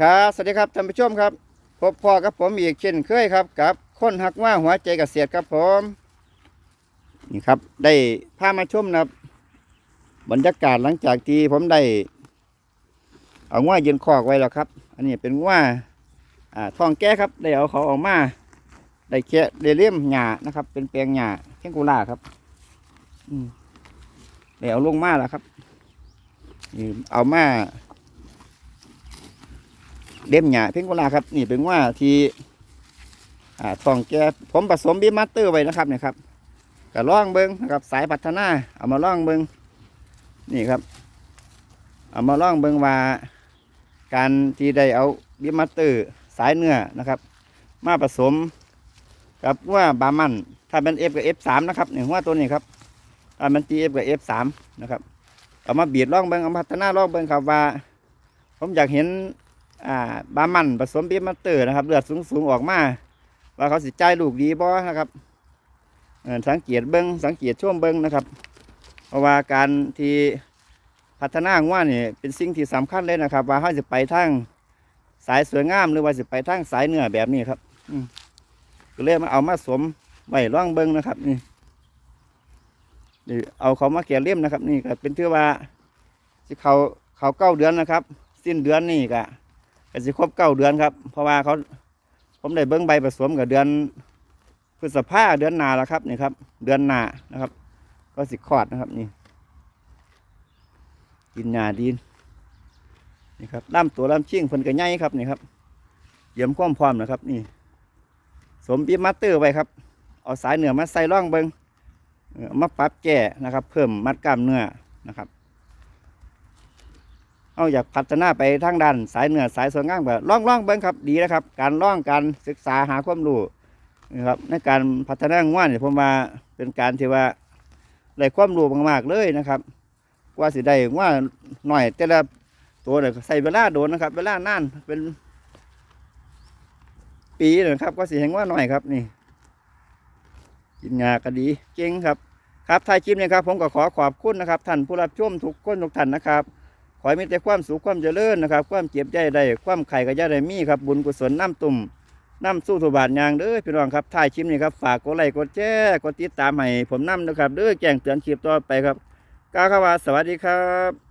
ครับสวัสดีครับท่านผู้ชมครับพบพ่อกับผมอีกเช่นเคยครับกับคนหักว่าหัวใจเกษตรครับผมนี่ครับได้พามาชมนะครับบรรยากาศหลังจากที่ผมได้เอาง่วยืนคอกไว้แล้วครับ อันนี้เป็นง่วอ่าทองแก้ครับได้เอาเขาออกมาได้แค่ได้เลี่ยมหญ้านะครับ เป็นแปลงหญ้าแข้งกุลาครับอืมได้เอาลงมาแล้วครับนี่เอามา เล่มหยาเพ่งกุลาครับ นี่เป็นว่าที่อ่าทองแกผมผสมบีมาสเตอร์ไว้นะครับเนี่ยครับก็ล่องเบิงนะครับสายพัฒนาเอามาล่องเบิงนี่ครับ เอามาล่องเบิงว่า การที่ได้เอาบีมาสเตอร์สายเนื้อนะครับ มาผสม กับว่าบามันถ้าเป็นเอฟกับเอฟสามนะครับเนี่ยว่าตัวนี้ครับถ้ามันตีเอฟกับเอฟสามนะครับเอามาบีดล่องเบิงเอามาพัฒนาล่องเบิงครับว่า ผมอยากเห็น อ่าบามันผสมบีมาเตอร์นะครับ เลือดสูงๆออกมาว่าเขาสิใจายลูกดีบ่นะครับสังเกตเบิ้งสังเกตช่วงเบิ้งนะครับ เพราะว่าการที่พัฒนาว่านี่เป็นสิ่งที่สำคัญเลยนะครับ ว่าเขาจะไปทางสายสวยงามหรือว่าจะไปทางสายเนื้อแบบนี้ครับอืก็เลยมาเอามาสวมไว้ร่องเบิ้งนะครับนี่นี่เอาเขามาแก่เลี่ยมนะครับ นี่ก็เป็นเทื่อว่าที่เขาเขาเก้าเดือนนะครับ สิ้นเดือนนี่ก็ ก็สิครบเก้าเดือนครับ เพราะว่าเขาผมได้เบิ้งใบผสมกับเดือนพฤษภาเดือนหนาแล้วครับนี่ครับ เดือนหนานะครับ ก็สิคลอดนะครับนี่กินหญ้าดีนนี่ครับล่ำตัวล่ำชิ่งเพิ่นก็ใหญ่ครับนี่ครับเยี่ยมความพร้อมนะครับ นี่ สมปีมัตเตอร์ไว้ครับ เอาสายเหนือมาใส่ร่องเบิงเอ่อมาปรับแก่นะครับ เพิ่มมัดกล้ามเนื้อนะครับ เอาอยากพัฒนาไปทางด้านสายเหนือสายสวยงามแบบล่องล่องเบิ้งครับดีนะครับ การล่องการศึกษาหาความรู้นะครับในการพัฒนาง่วนเนี่ยผมว่าเป็นการที่ว่าได้ความรู้มากๆเลยนะครับกว่าสิได้ง่วนหน่อย แต่ละตัวเนี่ยใส่เวลาโดนนะครับ เวลานานเป็น ปีนะครับก็สิเห็นว่าหน่อยครับนี่กินยาก็ดีเก่งครับ ครับท้ายคลิปนี้ครับ ผมก็ขอขอบคุณนะครับท่านผู้รับชมทุกคนทุกท่านนะครับ ขอให้มีแต่ความสุขความเจริญนะครับ ความเจ็บใจได้ความไข่ก็จะได้มีครับบุญกุศลน้ำตุ่มน้ำสู้ทุบาทยางเด้อพี่น้องครับถ่ายคลิปนี้ครับฝากกดไลค์กดแชร์กดติดตามให้ผมน้ำนะครับเด้อแจ้งเตือนคลิปต่อไปครับก้าวขาวาสวัสดีครับ